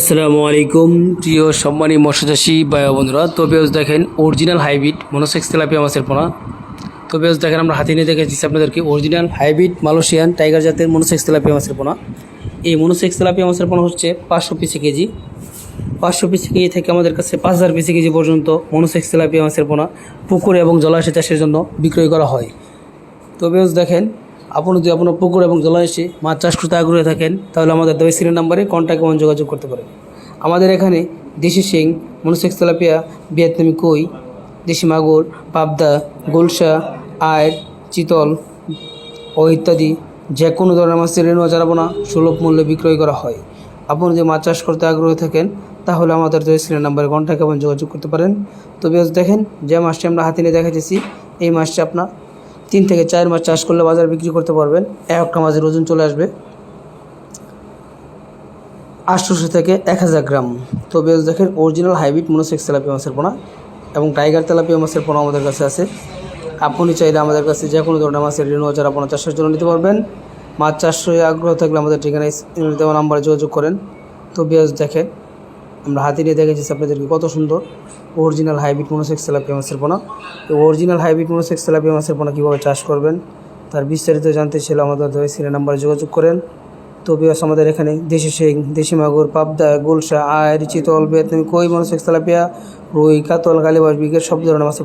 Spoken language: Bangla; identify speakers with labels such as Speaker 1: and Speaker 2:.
Speaker 1: আসসালামু আলাইকুম। প্রিয় সম্মানী মৎস্যচাষী ভাই বন্ধুরা, তো বেশ দেখেন অরিজিনাল হাইব্রিড মনোসেক্স তেলাপিয়া মাছের পোনা। তো বেশ দেখেন, আমরা হাতে নিয়ে দেখেছি আপনাদেরকে অরিজিনাল হাইব্রিড মালয়েশিয়ান টাইগার জাতের মনোসেক্স তেলাপিয়া মাছের পোনা। এই মনোসেক্স তেলাপিয়া মাছের পোনা হচ্ছে পাঁচশো পিসে কেজি। পাঁচশো পিসে কেজি থেকে আমাদের কাছে পাঁচ হাজার পিসে কেজি পর্যন্ত মনোসেক্স তেলাপিয়া মাছের পোনা পুকুর এবং জলাশয় চাষের জন্য বিক্রয় করা হয়। তো বেশ দেখেন আপনি যদি আপনার পুকুর এবং জলাশয়ে মাছ চাষ করতে আগ্রহী থাকেন, তাহলে আমাদের দেওয়া সিরিয়াল নাম্বারে কন্ট্যাক্ট এবং যোগাযোগ করতে পারেন। আমাদের এখানে দেশি শিং, মনোসেক্স তেলাপিয়া, ভিয়েতনামি কই, দেশি মাগুর, পাবদা গুলশা আয় চিতল ও ইত্যাদি যে কোনো ধরনের মাছের রেণু চারাপোনা সুলভ মূল্যে বিক্রয় করা হয়। আপনি যদি মাছ চাষ করতে আগ্রহী থাকেন, তাহলে আমাদের সিরিয়াল নাম্বারে কন্ট্যাক্ট এবং যোগাযোগ করতে পারেন। তো বেশ দেখেন, যে মাছটি আমরা হাতে নিয়ে দেখাতেছি এই মাছটি আপনার তিন থেকে চার মাস চাষ করলে বাজার বিক্রি করতে পারবেন। এক একটা মাছের ওজন চলে আসবে। আটশোশো থেকে এক হাজার গ্রাম। তো বেশ দেখেন অরিজিনাল হাইব্রিড মনোসেক্স তেলাপিয়া মাছের পোনা এবং টাইগার তেলাপিয়া মাছের পোনা আমাদের কাছে আছে। আপনি চাইলে আমাদের কাছে যে কোনো ধরনের মাছের ঋণ চারা আপনার চাষের জন্য নিতে পারবেন। মাছ চাষে আগ্রহ থাকলে আমাদের ঠিকানায় দেওয়া নাম্বারে যোগাযোগ করেন। তো বেশ দেখেন আমরা হাতে নিয়ে দেখেছি আপনাদেরকে কত সুন্দর অরিজিনাল হাইব্রিড মনোসেক্স তেলাপিয়া মাছের পোনা। তো অরিজিনাল হাইব্রিড মনোসেক্স তেলাপিয়া পোনা কীভাবে চাষ করবেন, তার বিস্তারিত জানতে ছিল আমাদের সিনে নাম্বারে যোগাযোগ করেন। তো বিবাস আমাদের এখানে দেশি শিং, দেশি মাগুর, পাবদা, গুলশা, আয় চিতল বেতন কই মনোসেক্স তেলাপিয়া, রুই, কাতল গালিবাস বিকেট সব ধরনের মাছের